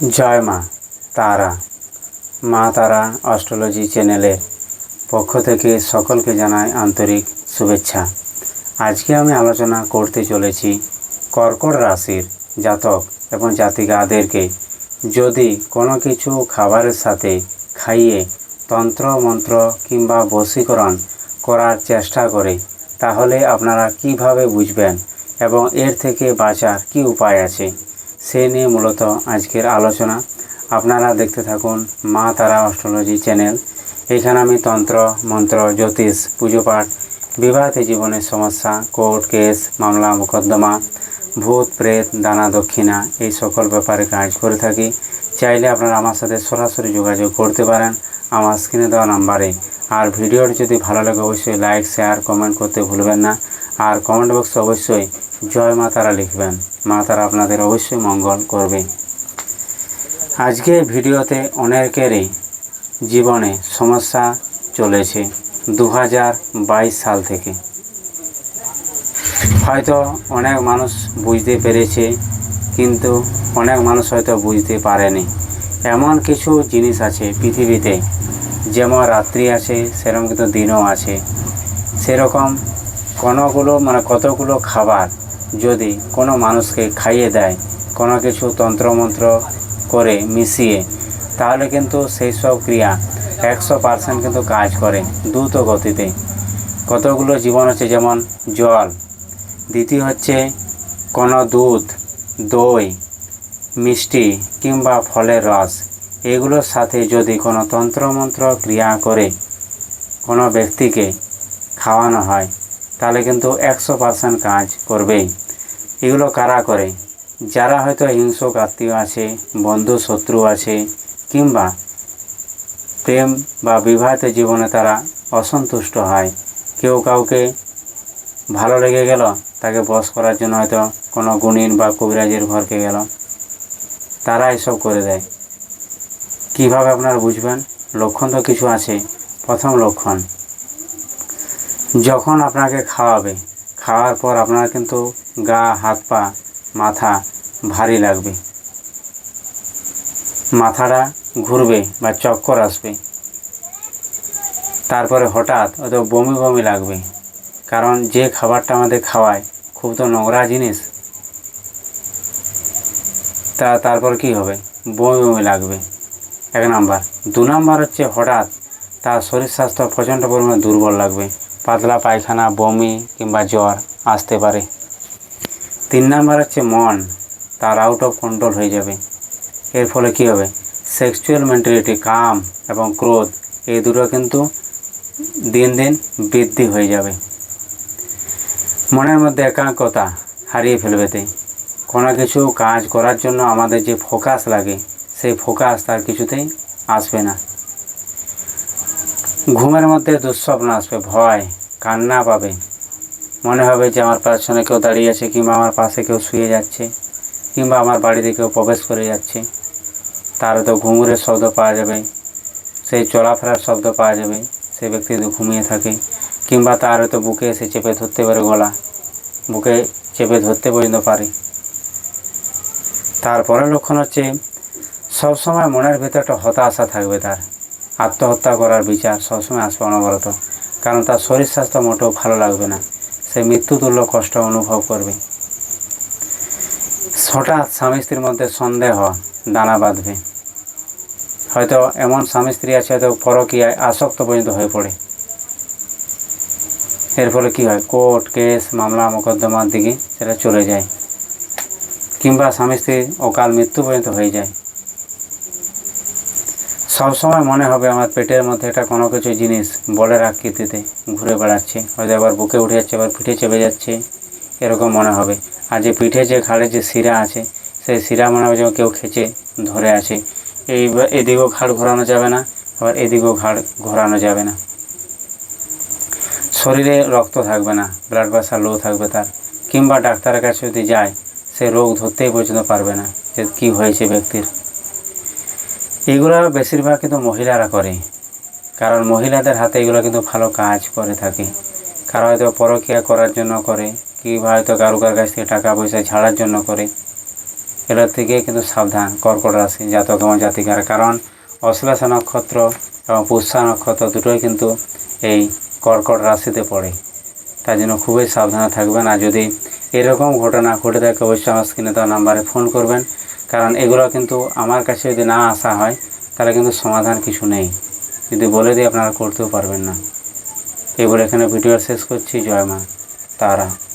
জয় মা, তারা। মা তারা অস্ট্রোলজি চ্যানেলের পক্ষ থেকে সকলকে জানাই আন্তরিক শুভেচ্ছা। আজকে আমি আলোচনা করতে চলেছি কর্কট রাশির জাতক এবং জাতিকাদেরকে। যদি কোনো কিছু খাবারের সাথে খাইয়ে তন্ত্র, মন্ত্র কিংবা বশীকরণ করার চেষ্টা করে, তাহলে আপনারা কীভাবে বুঝবেন এবং এর থেকে বাঁচার কি উপায় আছে? সে নিয়ে মূলত আজকের আলোচনা। আপনারা দেখতে থাকুন মা তারা অস্ট্রোলজি চ্যানেল। এখানে আমি তন্ত্র, মন্ত্র, জ্যোতিষ, পুজো পাঠ, বিবাহিত জীবনের সমস্যা, কোর্ট কেস, মামলা, মোকদ্দমা, ভূত, প্রেত, দানা, দক্ষিণা এই সকল ব্যাপারে কাজ করে থাকি। চাইলে আপনারা আমার সাথে সরাসরি যোগাযোগ করতে পারেন আমার স্ক্রিনে দেওয়া নাম্বারে। আর ভিডিওটি যদি ভালো লাগে, অবশ্যই লাইক, শেয়ার, কমেন্ট করতে ভুলবেন না। আর কমেন্ট বক্সে অবশ্যই জয় মা তারা লিখবেন। মা তারা আপনাদের অবশ্যই মঙ্গল করবে। আজকে ভিডিওতে অনেকেরই জীবনে সমস্যা চলেছে দু হাজার বাইশ সাল থেকে। হয়তো অনেক মানুষ বুঝতে পেরেছে, কিন্তু অনেক মানুষ হয়তো বুঝতে পারেনি। এমন কিছু জিনিস আছে পৃথিবীতে, যেমন রাত্রি আছে, সেরকম কিন্তু দিনও আছে। সেরকম কোনোগুলো মানে কতগুলো খাবার যদি কোনো মানুষকে খাইয়ে দেয়, কোনো কিছু তন্ত্রমন্ত্র করে মিশিয়ে, তাহলে কিন্তু সেই সব ক্রিয়া একশো পার্সেন্ট কিন্তু কাজ করে দ্রুত গতিতে। কতগুলো জীবন হচ্ছে যেমন জল, দ্বিতীয় হচ্ছে কোনো দুধ, দই, মিষ্টি কিংবা ফলের রস। এগুলোর সাথে যদি কোনো তন্ত্রমন্ত্র ক্রিয়া করে কোনো ব্যক্তিকে খাওয়ানো হয় তাহলে কিন্তু একশো পার্সেন্ট কাজ করবে এগুলো কারা করে? যারা হয়তো হিংসুক আত্মীয় আছে, বন্ধু, শত্রু আছে, কিংবা প্রেম বা বিবাহিত জীবনে তারা অসন্তুষ্ট হয়। কেউ কাউকে ভালো লেগে গেল, তাকে বশ করার জন্য হয়তো কোনো গুণিন বা কবিরাজের ঘরকে গেল। তারা এসব করে দেয়। কীভাবে আপনারা বুঝবেন? লক্ষণ তো কিছু আছে। প্রথম লক্ষণ যখন আপনাকে খাওয়াবে, খাওয়ার পর আপনার কিন্তু গা, হাত, পা, মাথা ভারী লাগবে। মাথাটা ঘুরবে বা চক্কর আসবে। তারপরে হঠাৎ হয়তো বমি বমি লাগবে। কারণ যে খাবারটা আমাদের খাওয়ায়, খুব তো নোংরা জিনিস। তা তারপর কি হবে? বমি বমি লাগবে। এক নাম্বার। দু নাম্বার হচ্ছে হঠাৎ তার শরীর স্বাস্থ্য প্রচণ্ড পরিমাণে দুর্বল লাগবে। পাতলা পায়খানা, বমি কিংবা জ্বর আসতে পারে। তিন নাম্বার হচ্ছে মন, তার আউট অফ কন্ট্রোল হয়ে যাবে। এর ফলে কী হবে? সেক্সুয়াল মেন্টালিটি কাম এবং ক্রোধ, এই দুটো কিন্তু দিন দিন বৃদ্ধি হয়ে যাবে। মনের মধ্যে একাগ্রতা হারিয়ে ফেলবেতে কোনো কিছু কাজ করার জন্য আমাদের যে ফোকাস লাগে, সেই ফোকাস তার কিছুতেই আসবে না। ঘুমের মধ্যে দুঃস্বপ্ন আসবে, ভয়, কান্না পাবে। মনে হবে যে আমার পেছনে কেউ দাঁড়িয়ে আছে কিংবা আমার পাশে কেউ শুয়ে যাচ্ছে, কিংবা আমার বাড়িতে কেউ প্রবেশ করে যাচ্ছে। তার তো ঘুঙুরের শব্দ পাওয়া যাবে, সেই চলাফেরার শব্দ পাওয়া যাবে সেই ব্যক্তি তো ঘুমিয়ে থাকে, কিংবা তার হয়তো বুকে এসে চেপে ধরতে পারে গলা, বুকে চেপে ধরতে পর্যন্ত পারে। তারপরের লক্ষণ হচ্ছে, সবসময় মনের ভেতর একটা হতাশা থাকবে তার। আত্মহত্যা করার বিচার সবসময় আসবে অনবরত, কারণ তার শরীর স্বাস্থ্য মোটেও ভালো লাগবে না। সে মৃত্যুতুল্য কষ্ট অনুভব করবে। হঠাৎ স্বামী স্ত্রীর মধ্যে সন্দেহ, দানা বাঁধবে। হয়তো এমন স্বামী স্ত্রী আছে, হয়তো পরকীয়ায় আসক্ত পর্যন্ত হয়ে পড়ে। এর ফলে কী হয়? কোর্ট, কেস, মামলা, মোকদ্দমার দিকে সেটা চলে যায়। কিংবা স্বামী স্ত্রীর অকাল মৃত্যু পর্যন্ত হয়ে যায়। সবসময় মনে হবে আমার পেটের মধ্যে একটা কোনো কিছু জিনিস বলের আকৃতিতে ঘুরে বেড়াচ্ছে। হয়তো আবার বুকে উঠে যাচ্ছে, আবার পিঠে চেপে যাচ্ছে, এরকম মনে হবে। আর যে পিঠে যে ঘাড়ে যে শিরা আছে, সেই শিরা মনে হবে যেন কেউ খেচে ধরে আছে। এই এদিকেও ঘাড় ঘোরানো যাবে না, আবার এদিকেও ঘাড় ঘোরানো যাবে না। শরীরে রক্ত থাকবে না ব্লাড প্রেশার লো থাকবে তার। কিংবা ডাক্তারের কাছে যদি যায়, সে রোগ ধরতেই পর্যন্ত পারবে না যে কী হয়েছে ব্যক্তির। এগুলো বেশিরভাগ কিন্তু মহিলারা করে। কারণ মহিলাদের হাতে এগুলো কিন্তু ভালো কাজ করে থাকে। কারও হয়তো পরকীয়া করার জন্য করে, কিংবা হয়তো কারুকার কাছ থেকে টাকা পয়সা ছাড়ার জন্য করে। এগুলোর থেকে কিন্তু সাবধান, কর্কট রাশি, জাতক এবং জাতিকার। কারণ অশ্লেষা নক্ষত্র এবং পুষ্যা নক্ষত্র দুটোই কিন্তু এই কর্কট রাশিতে পড়ে। তাই জন্য খুবই সাবধানে থাকবেন। আর যদি এরকম ঘটনা ঘটে থাকে, অবশ্যই আমার স্ক্রিনে তার নাম্বারে ফোন করবেন। কারণ এগুলো কিন্তু আমার কাছে যদি না আসা হয়, তাহলে কিন্তু সমাধান কিছু নেই। যদি বলে দিই, আপনারা করতেও পারবেন না। এবার এখানে ভিডিও শেষ করছি। জয় মা, তারা।